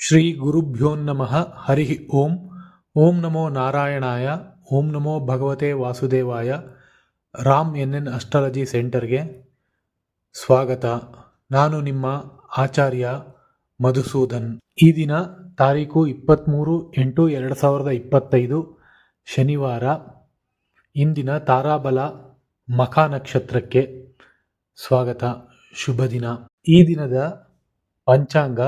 ಶ್ರೀ ಗುರುಭ್ಯೋ ನಮಃ, ಹರಿ ಓಂ. ಓಂ ನಮೋ ನಾರಾಯಣಾಯ, ಓಂ ನಮೋ ಭಗವತೆ ವಾಸುದೇವಾಯ, ರಾಮ್ ಎನ್ ಎನ್ ಅಸ್ಟ್ರಾಲಜಿ ಸೆಂಟರ್ಗೆ ಸ್ವಾಗತ. ನಾನು ನಿಮ್ಮ ಆಚಾರ್ಯ ಮಧುಸೂದನ್. ಈ ದಿನ ತಾರೀಕು ಇಪ್ಪತ್ತ್ಮೂರು ಎಂಟು ಎರಡು ಸಾವಿರದ ಇಪ್ಪತ್ತೈದು, ಶನಿವಾರ. ಇಂದಿನ ತಾರಾಬಲ ಮಖ ನಕ್ಷತ್ರಕ್ಕೆ ಸ್ವಾಗತ. ಶುಭ ದಿನ. ಈ ದಿನದ ಪಂಚಾಂಗ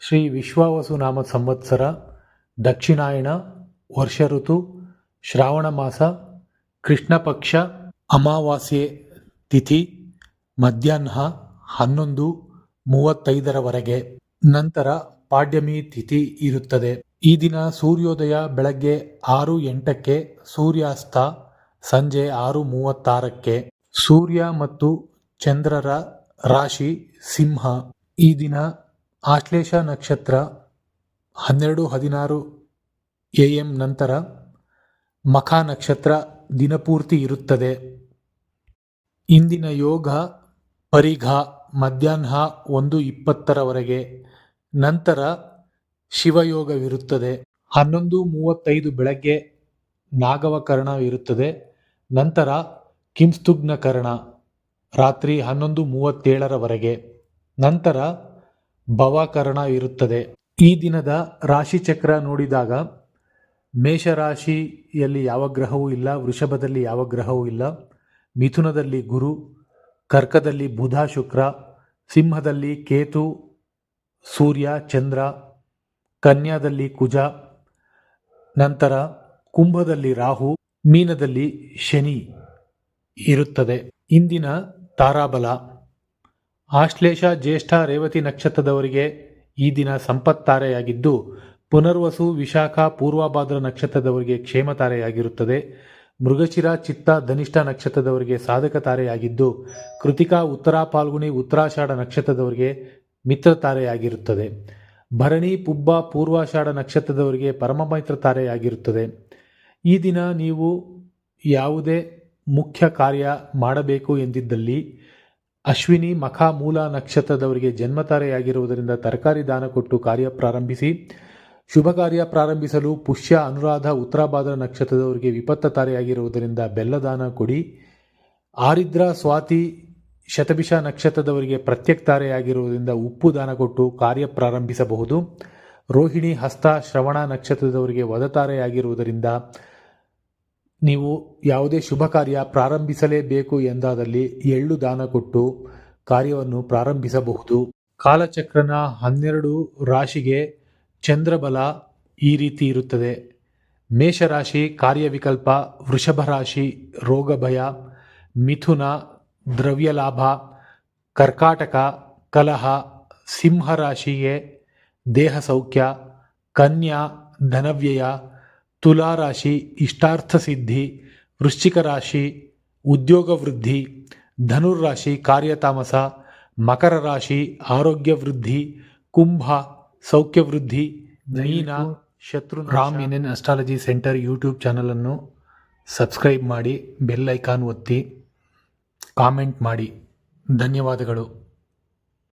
ಶ್ರೀ ವಿಶ್ವಾವಸು ನಾಮ ಸಂವತ್ಸರ, ದಕ್ಷಿಣಾಯಣ, ವರ್ಷ ಋತು, ಶ್ರಾವಣ ಮಾಸ, ಕೃಷ್ಣ ಪಕ್ಷ, ಅಮಾವಾಸ್ಯೆ ತಿಥಿ, ಮಧ್ಯಾಹ್ನ ಹನ್ನೊಂದು ಮೂವತ್ತೈದರವರೆಗೆ ನಂತರ ಪಾಡ್ಯಮಿ ತಿಥಿ ಇರುತ್ತದೆ. ಈ ದಿನ ಸೂರ್ಯೋದಯ ಬೆಳಗ್ಗೆ ಆರು ಎಂಟಕ್ಕೆ, ಸೂರ್ಯಾಸ್ತ ಸಂಜೆ ಆರು ಮೂವತ್ತಾರಕ್ಕೆ. ಸೂರ್ಯ ಮತ್ತು ಚಂದ್ರರ ರಾಶಿ ಸಿಂಹ. ಈ ದಿನ ಆಶ್ಲೇಷ ನಕ್ಷತ್ರ ಹನ್ನೆರಡು ಹದಿನಾರು ಎ ಎಂ ನಂತರ ಮಖ ನಕ್ಷತ್ರ ದಿನಪೂರ್ತಿ ಇರುತ್ತದೆ. ಇಂದಿನ ಯೋಗ ಪರಿಘ ಮಧ್ಯಾಹ್ನ ಒಂದು ಇಪ್ಪತ್ತರವರೆಗೆ ನಂತರ ಶಿವಯೋಗವಿರುತ್ತದೆ. ಹನ್ನೊಂದು ಮೂವತ್ತೈದು ಬೆಳಗ್ಗೆ ನಾಗವಕರಣ ಇರುತ್ತದೆ, ನಂತರ ಕಿಂಸ್ತುಗ್ನಕರಣ ರಾತ್ರಿ ಹನ್ನೊಂದು ಮೂವತ್ತೇಳರವರೆಗೆ ನಂತರ ಭವಕರಣ ಇರುತ್ತದೆ. ಈ ದಿನದ ರಾಶಿಚಕ್ರ ನೋಡಿದಾಗ ಮೇಷರಾಶಿಯಲ್ಲಿ ಯಾವ ಗ್ರಹವೂ ಇಲ್ಲ, ವೃಷಭದಲ್ಲಿ ಯಾವ ಗ್ರಹವೂ ಇಲ್ಲ. ಮಿಥುನದಲ್ಲಿ ಗುರು, ಕರ್ಕದಲ್ಲಿ ಬುಧ ಶುಕ್ರ, ಸಿಂಹದಲ್ಲಿ ಕೇತು, ಸೂರ್ಯ, ಚಂದ್ರ, ಕನ್ಯಾದಲ್ಲಿ ಕುಜ, ನಂತರ ಕುಂಭದಲ್ಲಿ ರಾಹು, ಮೀನದಲ್ಲಿ ಶನಿ ಇರುತ್ತದೆ. ಇಂದಿನ ತಾರಾಬಲ ಆಶ್ಲೇಷ ಜ್ಯೇಷ್ಠ ರೇವತಿ ನಕ್ಷತ್ರದವರಿಗೆ ಈ ದಿನ ಸಂಪತ್ತಾರೆಯಾಗಿದ್ದು, ಪುನರ್ವಸು ವಿಶಾಖ ಪೂರ್ವಭಾದ್ರ ನಕ್ಷತ್ರದವರಿಗೆ ಕ್ಷೇಮ ತಾರೆಯಾಗಿರುತ್ತದೆ ಮೃಗಶಿರ ಚಿತ್ತ ಧನಿಷ್ಠ ನಕ್ಷತ್ರದವರಿಗೆ ಸಾಧಕ ತಾರೆಯಾಗಿದ್ದು ಕೃತಿಕಾ ಉತ್ತರ ಪಾಲ್ಗುಣಿ ಉತ್ತರಾಷಾಢ ನಕ್ಷತ್ರದವರಿಗೆ ಮಿತ್ರ ತಾರೆಯಾಗಿರುತ್ತದೆ ಭರಣಿ ಪುಬ್ಬ ಪೂರ್ವಾಷಾಢ ನಕ್ಷತ್ರದವರಿಗೆ ಪರಮ ಪರಮಮೈತ್ರ ತಾರೆಯಾಗಿರುತ್ತದೆ ಈ ದಿನ ನೀವು ಯಾವುದೇ ಮುಖ್ಯ ಕಾರ್ಯ ಮಾಡಬೇಕು ಎಂದಿದ್ದಲ್ಲಿ ಅಶ್ವಿನಿ ಮಖ ಮೂಲ ನಕ್ಷತ್ರದವರಿಗೆ ಜನ್ಮತಾರೆಯಾಗಿರುವುದರಿಂದ ತರಕಾರಿ ದಾನ ಕೊಟ್ಟು ಕಾರ್ಯ ಪ್ರಾರಂಭಿಸಿ, ಶುಭ ಕಾರ್ಯ ಪ್ರಾರಂಭಿಸಲು ಪುಷ್ಯ ಅನುರಾಧ ಉತ್ತರಾಭಾದ್ರ ನಕ್ಷತ್ರದವರಿಗೆ ವಿಪತ್ತ ತಾರೆಯಾಗಿರುವುದರಿಂದ ಬೆಲ್ಲದಾನ ಕೊಡಿ. ಆರಿದ್ರ ಸ್ವಾತಿ ಶತಭಿಷ ನಕ್ಷತ್ರದವರಿಗೆ ಪ್ರತ್ಯಕ್ ತಾರೆಯಾಗಿರುವುದರಿಂದ ಉಪ್ಪು ದಾನ ಕೊಟ್ಟು ಕಾರ್ಯ ಪ್ರಾರಂಭಿಸಬಹುದು. ರೋಹಿಣಿ ಹಸ್ತ ಶ್ರವಣ ನಕ್ಷತ್ರದವರಿಗೆ ವದತಾರೆಯಾಗಿರುವುದರಿಂದ ನೀವು ಯಾವುದೇ ಶುಭ ಕಾರ್ಯ ಪ್ರಾರಂಭಿಸಲೇಬೇಕು ಎಂದಾದಲ್ಲಿ ಎಳ್ಳು ದಾನ ಕೊಟ್ಟು ಕಾರ್ಯವನ್ನು ಪ್ರಾರಂಭಿಸಬಹುದು. ಕಾಲಚಕ್ರನ ಹನ್ನೆರಡು ರಾಶಿಗೆ ಚಂದ್ರಬಲ ಈ ರೀತಿ ಇರುತ್ತದೆ. ಮೇಷರಾಶಿ ಕಾರ್ಯವಿಕಲ್ಪ, ವೃಷಭ ರಾಶಿ ರೋಗ ಭಯ, ಮಿಥುನ ದ್ರವ್ಯಲಾಭ ಕರ್ಕಾಟಕ ಕಲಹ ಸಿಂಹರಾಶಿಗೆ ದೇಹ ಸೌಖ್ಯ, ಕನ್ಯಾ ಧನವ್ಯಯ ತುಲಾರಾಶಿ ಇಷ್ಟಾರ್ಥ ಸಿದ್ಧಿ ವೃಶ್ಚಿಕ ರಾಶಿ ಉದ್ಯೋಗ ವೃದ್ಧಿ ಧನುರ್ರಾಶಿ ಕಾರ್ಯತಾಮಸ ಮಕರ ರಾಶಿ ಆರೋಗ್ಯ ವೃದ್ಧಿ ಕುಂಭ ಸೌಖ್ಯ ವೃದ್ಧಿ ಮೀನ ಶತ್ರು Ram N N astrology centre YouTube ಚಾನಲನ್ನು ಸಬ್ಸ್ಕ್ರೈಬ್ ಮಾಡಿ ಬೆಲ್ ಐಕಾನ್ ಒತ್ತಿ ಕಾಮೆಂಟ್ ಮಾಡಿ. ಧನ್ಯವಾದಗಳು.